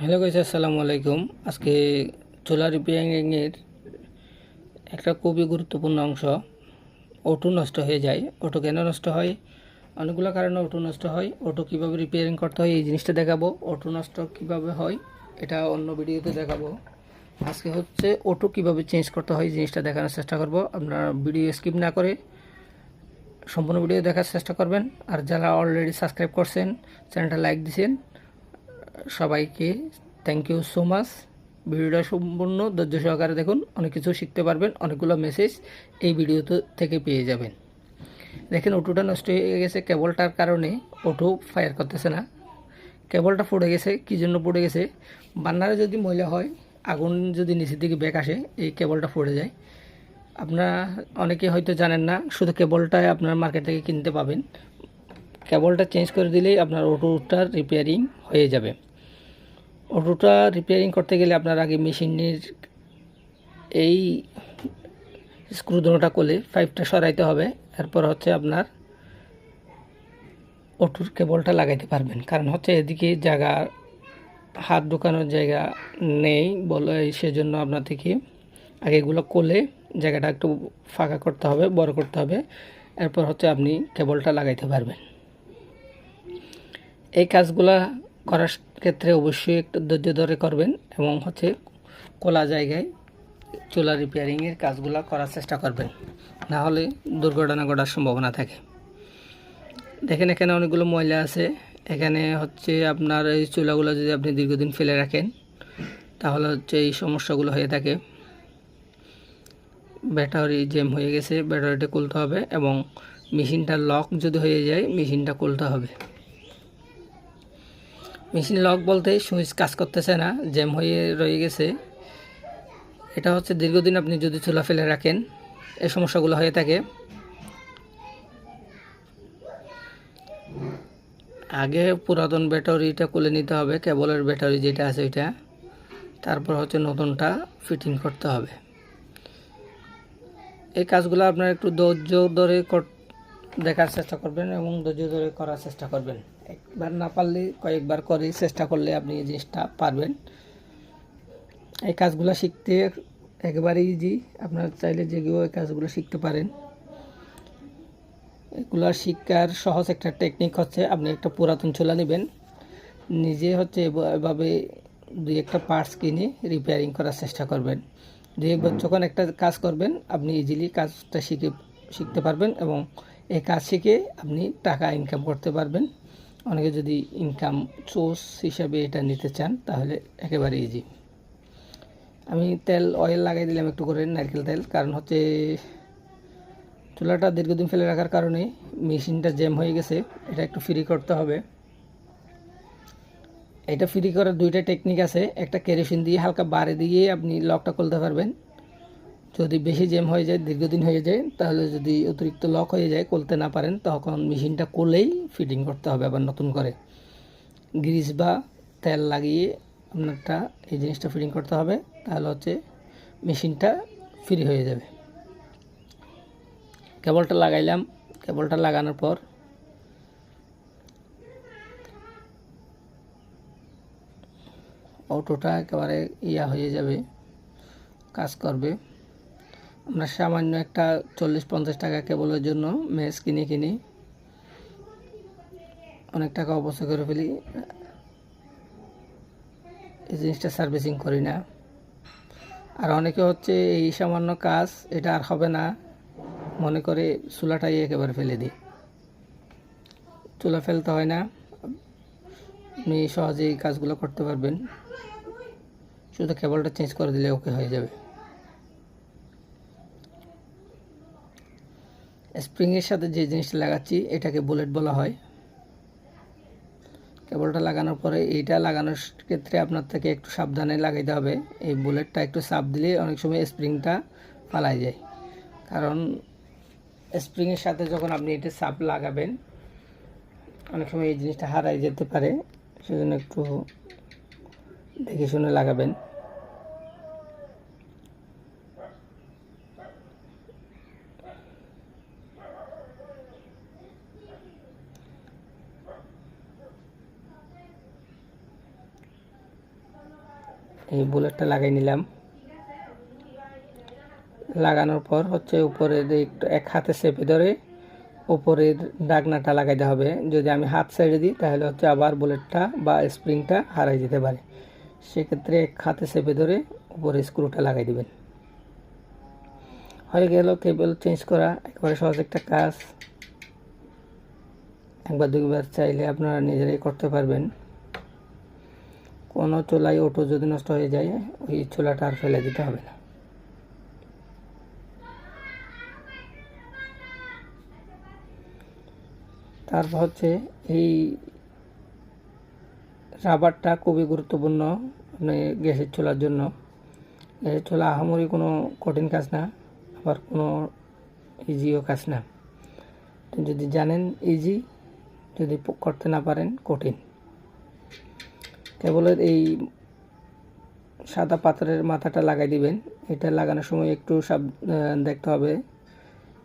Hello guys আসসালামু আলাইকুম। আজকে চুলা রিপেয়ারিংয়ের একটা খুবই গুরুত্বপূর্ণ অংশ। অটো নষ্ট হয়ে যায়। অটো কেন নষ্ট হয়? অনেকগুলো কারণে অটো নষ্ট হয়। অটো কীভাবে রিপেয়ারিং করতে হয় এই জিনিসটা দেখাবো। অটো নষ্ট কীভাবে হয় এটা অন্য ভিডিওতে দেখাবো। আজকে হচ্ছে অটো কীভাবে চেঞ্জ করতে হয় জিনিসটা দেখানোর চেষ্টা করব। আপনারা ভিডিও স্কিপ না করে সম্পূর্ণ ভিডিও দেখার চেষ্টা করবেন। আর যারা অলরেডি সাবস্ক্রাইব করছেন, চ্যানেলটা লাইক দিয়েছেন সবাইকে থ্যাংক ইউ সো মাচ ভিডিওটা সম্পূর্ণ ধৈর্য সহকারে দেখুন, অনেক কিছু শিখতে পারবেন, অনেকগুলো মেসেজ এই ভিডিও থেকে পেয়ে যাবেন। দেখেন অটোটা নষ্ট হয়ে গেছে কেবলটার কারণে অটো ফায়ার করতেছে না। কেবলটা পড়ে গেছে, কী জন্য পড়ে গেছে? বান্নারে যদি ময়লা হয়, আগুন যদি নিচের দিকে ব্যাক আসে, এই কেবলটা পড়ে যায়। আপনারা অনেকে হয়তো জানেন না, শুধু কেবলটাই আপনার মার্কেট থেকে কিনতে পাবেন। কেবলটা চেঞ্জ করে দিলেই আপনার অটোটার রিপেয়ারিং হয়ে যাবে। অটোটা রিপেয়ারিং করতে গেলে আপনার আগে মেশিনের এই স্ক্রু দুটোটা করলে পাইপটা সরাইতে হবে। এরপর হচ্ছে আপনার অটোর কেবলটা লাগাইতে পারবেন। কারণ হচ্ছে এদিকে জায়গা, হাত ঢোকানোর জায়গা নেই বলে সেজন্য আপনার থেকে আগে এগুলো করলে জায়গাটা একটু ফাঁকা করতে হবে, বড় করতে হবে। এরপর হচ্ছে আপনি কেবলটা লাগাইতে পারবেন। এই কাজগুলা করার ক্ষেত্রে অবশ্যই একটু ধৈর্য ধরে করবেন এবং হচ্ছে খোলা জায়গায় চুলা রিপেয়ারিংয়ের কাজগুলো করার চেষ্টা করবেন। না হলে দুর্ঘটনা ঘটার সম্ভাবনা থাকে। দেখেন, এখানে অনেকগুলো ময়লা আছে। এখানে হচ্ছে আপনার এই চুলাগুলো যদি আপনি দীর্ঘদিন ফেলে রাখেন, তাহলে হচ্ছে এই সমস্যাগুলো হয়ে থাকে। ব্যাটারি জেম হয়ে গেছে, ব্যাটারিটা খুলতে হবে এবং মেশিনটা লক যদি হয়ে যায়, মেশিনটা খুলতে হবে। মেশিন লক বলতে সুইচ কাজ করতেছে না, জ্যাম হয়ে রয়ে গেছে। এটা হচ্ছে দীর্ঘদিন আপনি যদি চুলা ফেলে রাখেন এই সমস্যাগুলো হয়ে থাকে। আগে পুরাতন ব্যাটারিটা খুলে নিতে হবে, কেবলের ব্যাটারি যেটা আছে ওইটা। তারপর হচ্ছে নতুনটা ফিটিং করতে হবে। এই কাজগুলো আপনার একটু ধৈর্য ধরে দেখার চেষ্টা করবেন এবং ধৈর্য ধরে করার চেষ্টা করবেন। একবার না পারলে কয়েকবার করে, চেষ্টা করলে আপনি এই জিনিসটা পারবেন। এই কাজগুলো শিখতে একেবারে ইজি আপনারা চাইলে যে কেউ এই কাজগুলো শিখতে পারেন। এগুলো শিক্ষার সহজ একটা টেকনিক হচ্ছে আপনি একটা পুরাতন চুলা নেবেন। নিজে হচ্ছে এভাবে দুই একটা পার্টস কিনে রিপেয়ারিং করার চেষ্টা করবেন। দুই একবার যখন একটা কাজ করবেন, আপনি ইজিলি কাজটা শিখে, শিখতে পারবেন এবং এই কাজ শিখে আপনি টাকা ইনকাম করতে পারবেন। অনেকে যদি ইনকাম সোর্স হিসাবে এটা নিতে চান, তাহলে একেবারে ইজি আমি তেল অয়েল লাগাই দিলাম একটু করে, নারকেল তেল, কারণ হচ্ছে চুলাটা দীর্ঘদিন ফেলে রাখার কারণে মেশিনটা জ্যাম হয়ে গেছে, এটা একটু ফ্রি করতে হবে। এটা ফ্রি করার দুইটা টেকনিক আছে, একটা কেরোসিন দিয়ে হালকা বাড়ি দিয়ে আপনি লকটা খুলতে পারবেন যদি বেশি জ্যাম হয়ে যায়, দীর্ঘদিন হয়ে যায়, তাহলে যদি অতিরিক্ত লক হয়ে যায় খুলতে না পারেন, তখন মেশিনটা খুলেই ফিটিং করতে হবে আবার নতুন করে। গ্রিস বা তেল লাগিয়ে আপনারটা এই জিনিসটা ফিটিং করতে হবে, তাহলে হচ্ছে মেশিনটা ফ্রি হয়ে যাবে। কেবলটা লাগাইলাম, কেবলটা লাগানোর পর অটোটা একেবারে ইয়া হয়ে যাবে, কাজ করবে। আমরা সামান্য একটা চল্লিশ পঞ্চাশ টাকা কেবলের জন্য ম্যাচ কিনে কিনি অনেক টাকা অবস্থা করে ফেলি। এই জিনিসটা সার্ভিসিং করি না। আর অনেকে হচ্ছে এই সামান্য কাজ, এটা আর হবে না। মনে করে চুলাটাই একেবারে ফেলে দিই। চুলা ফেলতে হয় না। আপনি সহজেই কাজগুলো করতে পারবেন। শুধু কেবলটা চেঞ্জ করে দিলে ওকে হয়ে যাবে। স্প্রিংয়ের সাথে যে জিনিসটা লাগাচ্ছি, এটাকে বুলেট বলা হয়। কেবলটা লাগানোর পরে এইটা লাগানোর ক্ষেত্রে আপনার থেকে একটু সাবধানে লাগাইতে হবে। এই বুলেটটা একটু চাপ দিলে অনেক সময় স্প্রিংটা পালাই যায়। কারণ স্প্রিংয়ের সাথে যখন আপনি এটা চাপ লাগাবেন, অনেক সময় এই জিনিসটা হারাই যেতে পারে। সেজন্য একটু দেখে শুনে লাগাবেন। এই বুলেটটা লাগাই নিলাম। লাগানোর পর হচ্ছে উপরের এই একটু এক হাতে চেপে ধরে উপরের ডাকনাটা লাগাইতে হবে। যদি আমি হাত সাইডে দিই, তাহলে হচ্ছে আবার বুলেটটা বা স্প্রিংটা হারাই যেতে পারে। সেক্ষেত্রে এক হাতে চেপে ধরে উপরে স্ক্রুটা লাগাই দিবেন। হয়ে গেল কেবল চেঞ্জ করা। একবারে সহজ একটা কাজ। একবার দুইবার চাইলে আপনারা নিজেরাই করতে পারবেন। কোনো চুলায় ওটো যদি নষ্ট হয়ে যায়, ওই চুলাটা আর ফেলে দিতে হবে না। তারপর হচ্ছে এই রাবারটা খুবই গুরুত্বপূর্ণ আপনি গ্যাসের চুলার জন্য। গ্যাসের চুলা আহামরি কোনো কঠিন কাজ না, আবার কোনো ইজিও কাজ না। যদি জানেন ইজি, যদি করতে না পারেন কঠিন। কেবল এই সাদা পাথরের মাথাটা লাগাই দিবেন। এটা লাগানোর সময় একটু সাব দেখতে হবে।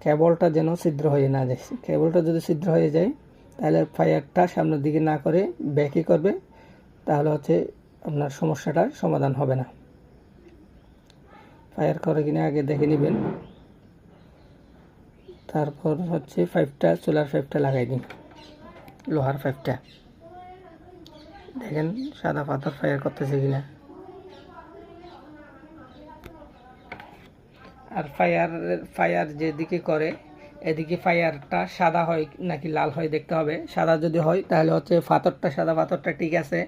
কেবলটা যেন ছিদ্র হয়ে না যায়। কেবলটা যদি ছিদ্র হয়ে যায়, তাহলে ফায়ারটা সামনের দিকে না করে ব্যাকই করবে, তাহলে হচ্ছে আপনার সমস্যাটার সমাধান হবে না। ফায়ার করে কিনা আগে দেখে নেবেন। তারপর হচ্ছে ফাইভটা সোলার ফাইভটা লাগাই দিন। লোহার পাইপটা। দেখেন সাদা পাথর ফায়ার করতেছে কিনা। আর ফায়ার ফায়ার যেদিকে করে, এদিকে ফায়ারটা সাদা হয় নাকি লাল হয় দেখতে হবে। সাদা যদি হয়, তাহলে হচ্ছে পাথরটা, সাদা পাথরটা ঠিক আছে।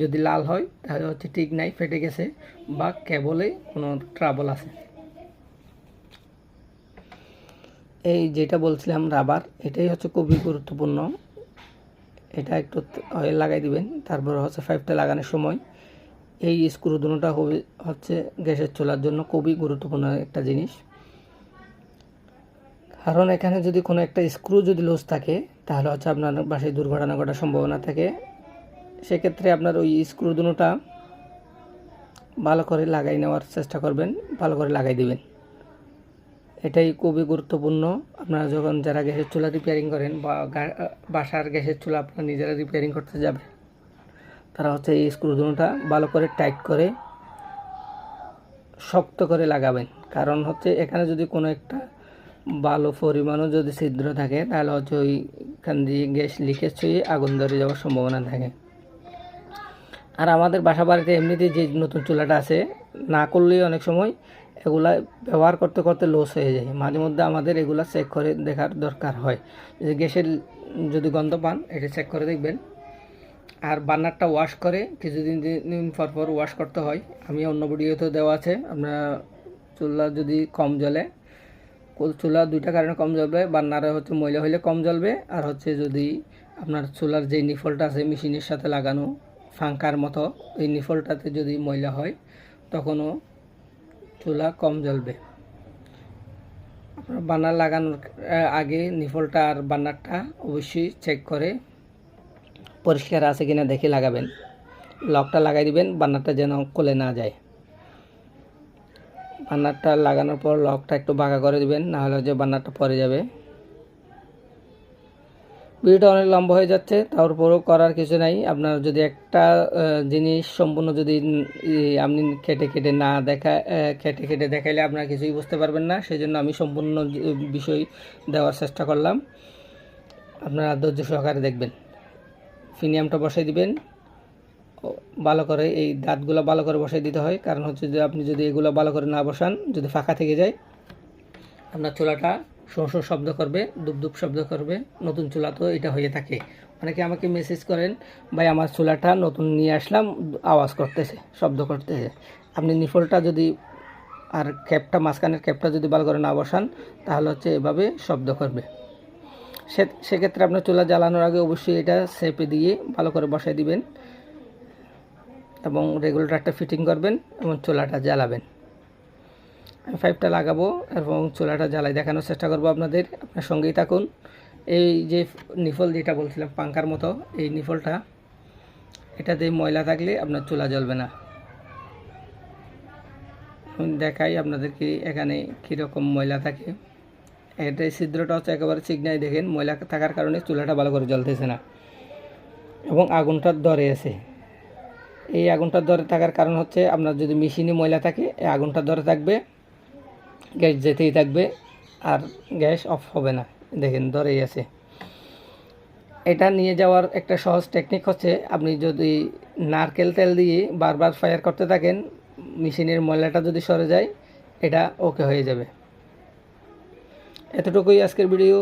যদি লাল হয়, তাহলে হচ্ছে ঠিক নাই, ফেটে গেছে বা কেবলে কোনো ট্রাবল আছে। এই যেটা বলছিলাম রাবার এটাই হচ্ছে খুবই গুরুত্বপূর্ণ। এটা একটু অয়েল লাগাই দিবেন। তারপর হচ্ছে পাইপটা লাগানোর সময় এই স্ক্রু দুটোটা খুবই হচ্ছে গ্যাসের চলার জন্য খুবই গুরুত্বপূর্ণ একটা জিনিস। কারণ এখানে যদি কোনো একটা স্ক্রু যদি লুজ থাকে, তাহলে হচ্ছে আপনার বাসায় দুর্ঘটনা ঘটার সম্ভাবনা থাকে। সেক্ষেত্রে আপনার ওই স্ক্রু দুটোটা ভালো করে লাগাই নেওয়ার চেষ্টা করবেন, ভালো করে লাগাই দিবেন। এটাই খুবই গুরুত্বপূর্ণ। আপনারা যখন যারা গ্যাসের চুলা রিপেয়ারিং করেন বা বাসার গ্যাসের চুলা আপনারা নিজেরা রিপেয়ারিং করতে যাবে তারা হচ্ছে এই স্ক্রু দুটোটা ভালো করে টাইট করে শক্ত করে লাগাবেন। কারণ হচ্ছে এখানে যদি কোনো একটা ভালো পরিমাণও যদি ছিদ্র থাকে, তাহলে হচ্ছে ওইখান দিয়ে গ্যাস লিকেজ হয়ে আগুন ধরে যাওয়ার সম্ভাবনা থাকে। আর আমাদের বাসা বাড়িতে এমনিতেই যে নতুন চুলাটা আছে, না করলেই অনেক সময় এগুলা ব্যবহার করতে করতে লস হয়ে যায়। মাঝে মধ্যে আমাদের এগুলা চেক করে দেখার দরকার হয়। যে গ্যাসের যদি গন্ধ পান, এটা চেক করে দেখবেন। আর বার্নারটা ওয়াশ করে, কিছুদিন দিন পর পর ওয়াশ করতে হয়। আমি অন্য ভিডিওতেও দেওয়া আছে আপনার চুলা যদি কম জ্বলে চুলা দুইটা কারণে কম জ্বলবে বার্নারে হচ্ছে ময়লা হলে কম জ্বলবে, আর হচ্ছে যদি আপনার চুলার যে নিফলটা আছে মেশিনের সাথে লাগানো ফাঙ্কার মতো এই নিফলটাতে যদি ময়লা হয়, তখনও চুলা কম জ্বলবে। আপনার বার্নার লাগানোর আগে নিফলটা আর বার্নারটা অবশ্যই চেক করে পরিষ্কার আছে কিনা দেখে লাগাবেন। লকটা লাগাই দিবেন বার্নারটা যেন কোলে না যায়। বার্নারটা লাগানোর পর লকটা একটু বাঁকা করে দিবেন না হলে যে বার্নারটা পরে যাবে। ভিডিওটা অনেক লম্বা হয়ে যাচ্ছে, তারপরেও করার কিছু নাই। আপনার যদি একটা জিনিস সম্পূর্ণ যদি আপনি খেটে কেটে না দেখা কেটে কেটে দেখাইলে আপনারা কিছুই বুঝতে পারবেন না। সেই জন্য আমি সম্পূর্ণ বিষয় দেওয়ার চেষ্টা করলাম। আপনারা ধৈর্য সহকারে দেখবেন। ফিনিয়ামটা বসাই দিবেন। ভালো করে এই দাঁতগুলো ভালো করে বসাই দিতে হয়। কারণ হচ্ছে যে আপনি যদি এগুলো ভালো করে না বসান, যদি ফাঁকা থেকে যায়, আপনার চুলাটা শো শব্দ করবে দুপ দুপ শব্দ করবে, নতুন চুলা তো এটা হয়ে থাকে। অনেকে আমাকে মেসেজ করেন, ভাই, আমার চুলাটা নতুন নিয়ে আসলাম, আওয়াজ করতেছে, শব্দ করতেছে। আপনি নিফলটা যদি আর ক্যাপটা, মাঝখানের ক্যাপটা যদি ভালো করে না বসান, তাহলে হচ্ছে এভাবে শব্দ করবে। সে, সেক্ষেত্রে আপনার চুলা জ্বালানোর আগে অবশ্যই এটা সেপে দিয়ে ভালো করে বসাই দিবেন এবং রেগুলেটরটা ফিটিং করবেন এবং চুলাটা জ্বালাবেন। পাইপটা লাগাবো এবং চুলাটা জ্বালাই দেখানোর চেষ্টা করব আপনাদের। আপনার সঙ্গেই থাকুন। এই যে নিফল যেটা বলছিলাম পাঙ্কার মতো, এই নিফলটা, এটাতে ময়লা থাকলে আপনার চুলা জ্বলবে না। দেখাই আপনাদেরকে এখানে কীরকম ময়লা থাকে। এটা ছিদ্রটা হচ্ছে একেবারে চিকনাই, দেখেন। ময়লা থাকার কারণে চুলাটা ভালো করে জ্বলতেছে না। এবং আগুনটার ধরে আছে। এই আগুনটার ধরে থাকার কারণ হচ্ছে আপনার যদি মেশিনে ময়লা থাকে, এই আগুনটার ধরে থাকবে। গ্যাস যেতেই থাকবে আর গ্যাস অফ হবে না। দেখেন ধরেই আছে। এটা নিয়ে যাওয়ার একটা সহজ টেকনিক হচ্ছে, আপনি যদি নারকেল তেল দিয়ে বারবার ফায়ার করতে থাকেন, মেশিনের ময়লাটা যদি সরে যায়, এটা ওকে হয়ে যাবে। এতটুকুই আজকের ভিডিও